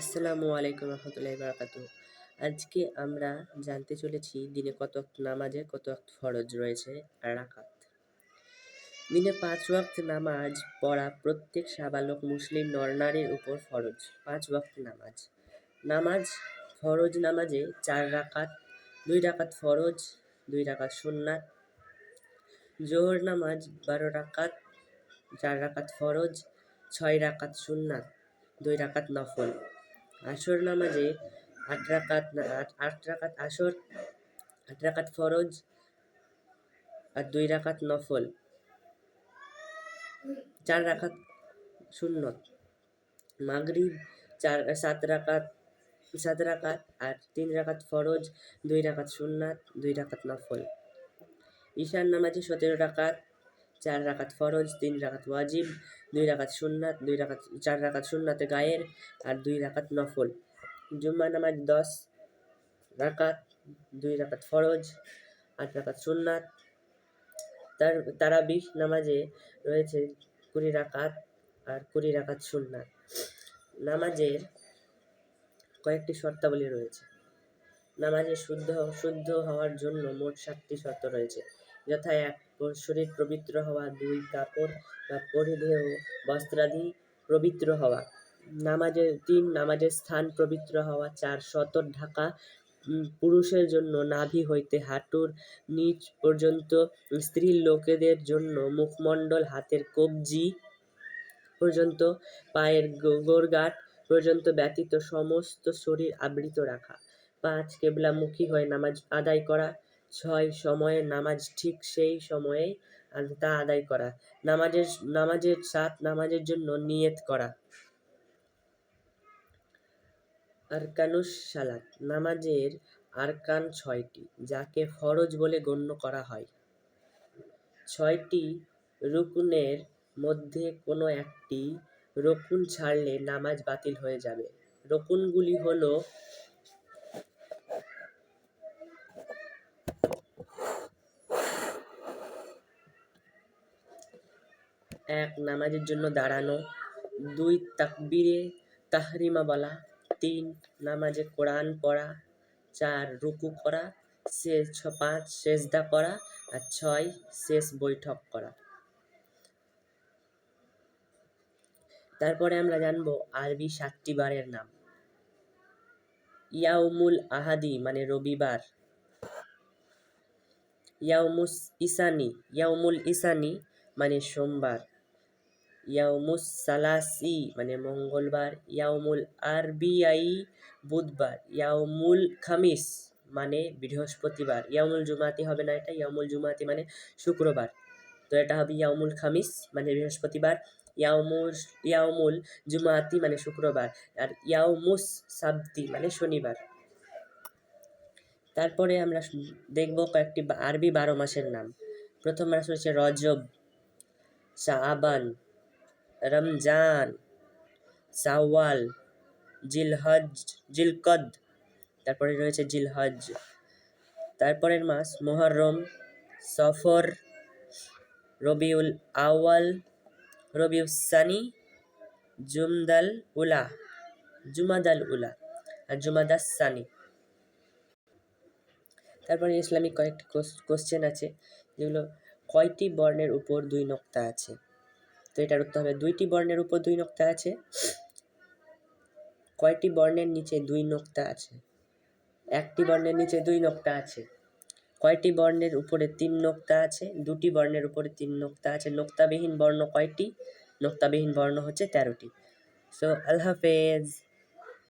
আসসালামু আলাইকুম রহমতুল্লাহি বারাকাতু আজকে আমরা জানতে চলেছি দিনে কত ওয়াক্ত নামাজের কত ফরজ রয়েছে রাকাত। দিনে পাঁচ ওয়াক্ত নামাজ পড়া প্রত্যেক সাবালক মুসলিম নরনারীর উপর ফরজ, পাঁচ ওয়াক্ত নামাজ। নামাজ, ফরজ নামাজে চার রাকাত, দুই রাকাত ফরজ, দুই রাকাত সুন্নাত। জোহর নামাজ বারো রাকাত, চার রাকাত ফরজ, ছয় রাকাত সুন্নাত, দুই রাকাত নফল। আসর নামাজে আট রাকাত আট- রাকাত আসর, আট রাকাত ফরজ আর দুই রাকাত নফল। চার রাকাত সুন্নত। মাগরিব চার, সাত রাকাত সাত রাকাত আর তিন রাকাত ফরজ, দুই রাকাত সুন্নাত, দুই রাকাত নফল। ঈশান নামাজে সতেরো রাকাত চার রাকাত ফরজ, তিন রাকাত ওয়াজিব, দুই রাকাত সুন্নাত, দুই রাকাত, চার রাকাত সুন্নাতে গায়ের আর দুই রাকাত নফল। জুম্মা নামাজ দশ রাকাত, দুই রাকাত ফরজ, আট রাকাত সুন্নাত। তার, তারাবিহ নামাজে রয়েছে কুড়ি রাকাত আর কুড়ি রাকাত সুন্নাত। নামাজের কয়েকটি শর্তাবলী রয়েছে। নামাজে শুদ্ধ শুদ্ধ হওয়ার জন্য মোট সাতটি শর্ত রয়েছে। যথা এক শরীর পবিত্র হওয়া, দুই কাপড় বা পরিধেয় বস্ত্রাদি পবিত্র হওয়া। নামাজের তিন নামাজের স্থান পবিত্র হওয়া, চার সতর ঢাকা পুরুষের জন্য নাভি হইতে হাঁটুর নিচ পর্যন্ত, স্ত্রী লোকেদের জন্য মুখমণ্ডল, হাতের কবজি পর্যন্ত, পায়ের গো- গোড়গাট পর্যন্ত ব্যতীত সমস্ত শরীর আবৃত রাখা। পাঁচ, কেবলামুখী হয়ে নামাজ আদায় করা ছয় সময়ে নামাজ ঠিক সেই সময়ে তা আদায় করা। নামাজের নামাজের সাত নামাজের জন্য নিয়ত করা। আরকানুস সালাত। নামাজের আরকান ছয়টি, যাকে ফরজ বলে গণ্য করা হয়। ছয়টি রুকুনের মধ্যে কোনো একটি রকুন ছাড়লে নামাজ বাতিল হয়ে যাবে। রকুনগুলি হলো এক নামাজের জন্য দাঁড়ানো, দুই তাকবীরে তাহরিমা বলা, তিন নামাজে কোরআন পড়া, চার রুকু করা শেষ ছ, পাঁচ সেজদা করা আর ছয় শেষ বৈঠক করা। তারপরে আমরা জানব আরবি সাতটি বারের নাম। ইয়াউমুল আহাদি মানে রবিবার। ইয়াউমুস ইসানি, ইয়াউমুল ইসানি মানে সোমবার। ইয়াউমুস সালাসি মানে মঙ্গলবার, ইয়াউমুল আরবিআই বুধবার, ইয়াউমুল খামিস মানে বৃহস্পতিবার। ইয়াউমুল জুমাতি হবে না এটা, ইয়াউমুল জুমাতি মানে শুক্রবার। তো এটা হবে ইয়াউমুল খামিস মানে বৃহস্পতিবার। ইয়াউমুল ইয়াউমুল জুমাতি মানে শুক্রবার। আর ইয়াউমুস সাবতি মানে শনিবার। তারপরে আমরা দেখব কয়েকটি আরবি বারো মাসের নাম। প্রথম মাস হচ্ছে রজব, শাবান রমজান, সাওয়াল জিলহজ জিলকদ, তারপরে রয়েছে জিলহজ তারপরের মাস মোহরম, সফর, রবিউল আওয়াল রবিউস সানি, জুমদাল উলা, জুমাদাল উলা আর জুমাদাস সানি। তারপরে ইসলামিক কয়েকটি কোশ্চেন আছে, যেগুলো কয়টি বর্ণের উপর দুই নক্তা আছে? তো এটার উত্তর হবে। দুইটি বর্ণের উপর দুই নোক্তা আছে। কয়টি বর্ণের নিচে দুই নোক্তা আছে? একটি বর্ণের নিচে দুই নোক্তা আছে। কয়টি বর্ণের উপরে তিন নোক্তা আছে? দুটি বর্ণের উপরে তিন নোক্তা আছে। নোক্তাবিহীন বর্ণ কয়টি? নোক্তাবিহীন বর্ণ হচ্ছে তেরোটি। সো আল্লাহ হাফেজ।